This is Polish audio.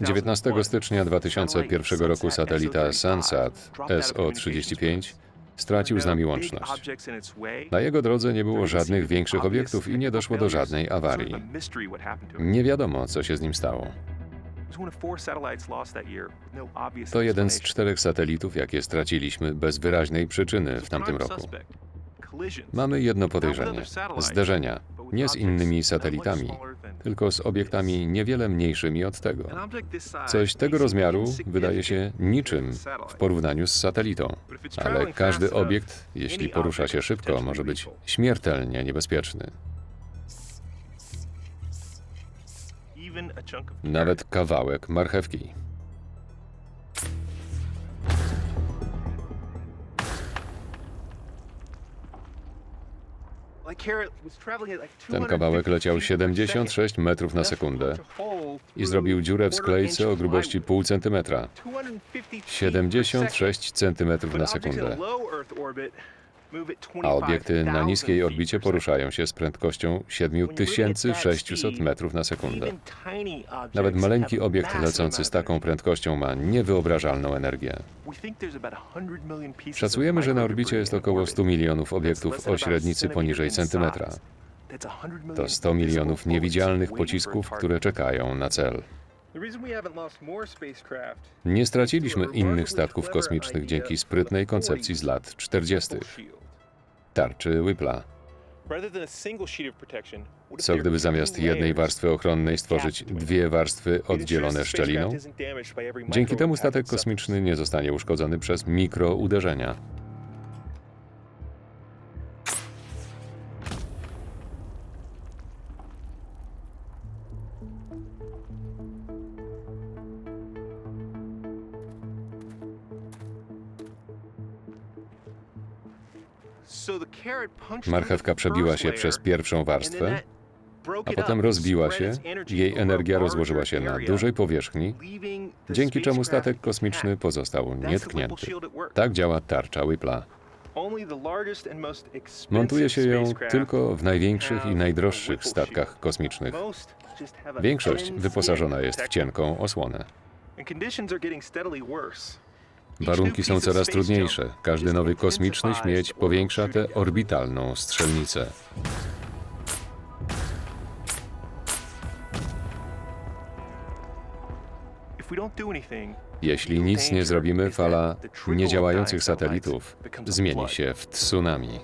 19 stycznia 2001 roku satelita Sansat SO-35 stracił z nami łączność. Na jego drodze nie było żadnych większych obiektów i nie doszło do żadnej awarii. Nie wiadomo, co się z nim stało. To jeden z czterech satelitów, jakie straciliśmy bez wyraźnej przyczyny w tamtym roku. Mamy jedno podejrzenie: zderzenia, nie z innymi satelitami, tylko z obiektami niewiele mniejszymi od tego. Coś tego rozmiaru wydaje się niczym w porównaniu z satelitą, ale każdy obiekt, jeśli porusza się szybko, może być śmiertelnie niebezpieczny. Nawet kawałek marchewki. Ten kawałek leciał 76 metrów na sekundę i zrobił dziurę w sklejce o grubości pół centymetra. 76 centymetrów na sekundę. A obiekty na niskiej orbicie poruszają się z prędkością 7600 metrów na sekundę. Nawet maleńki obiekt lecący z taką prędkością ma niewyobrażalną energię. Szacujemy, że na orbicie jest około 100 milionów obiektów o średnicy poniżej centymetra. To 100 milionów niewidzialnych pocisków, które czekają na cel. Nie straciliśmy innych statków kosmicznych dzięki sprytnej koncepcji z lat 40. Tarczy Whipla. Co gdyby zamiast jednej warstwy ochronnej stworzyć dwie warstwy oddzielone szczeliną? Dzięki temu statek kosmiczny nie zostanie uszkodzony przez mikrouderzenia. Marchewka przebiła się przez pierwszą warstwę, a potem rozbiła się, jej energia rozłożyła się na dużej powierzchni, dzięki czemu statek kosmiczny pozostał nietknięty. Tak działa tarcza Whipla. Montuje się ją tylko w największych i najdroższych statkach kosmicznych. Większość wyposażona jest w cienką osłonę. Warunki są coraz trudniejsze. Każdy nowy kosmiczny śmieć powiększa tę orbitalną strzelnicę. Jeśli nic nie zrobimy, fala niedziałających satelitów zmieni się w tsunami.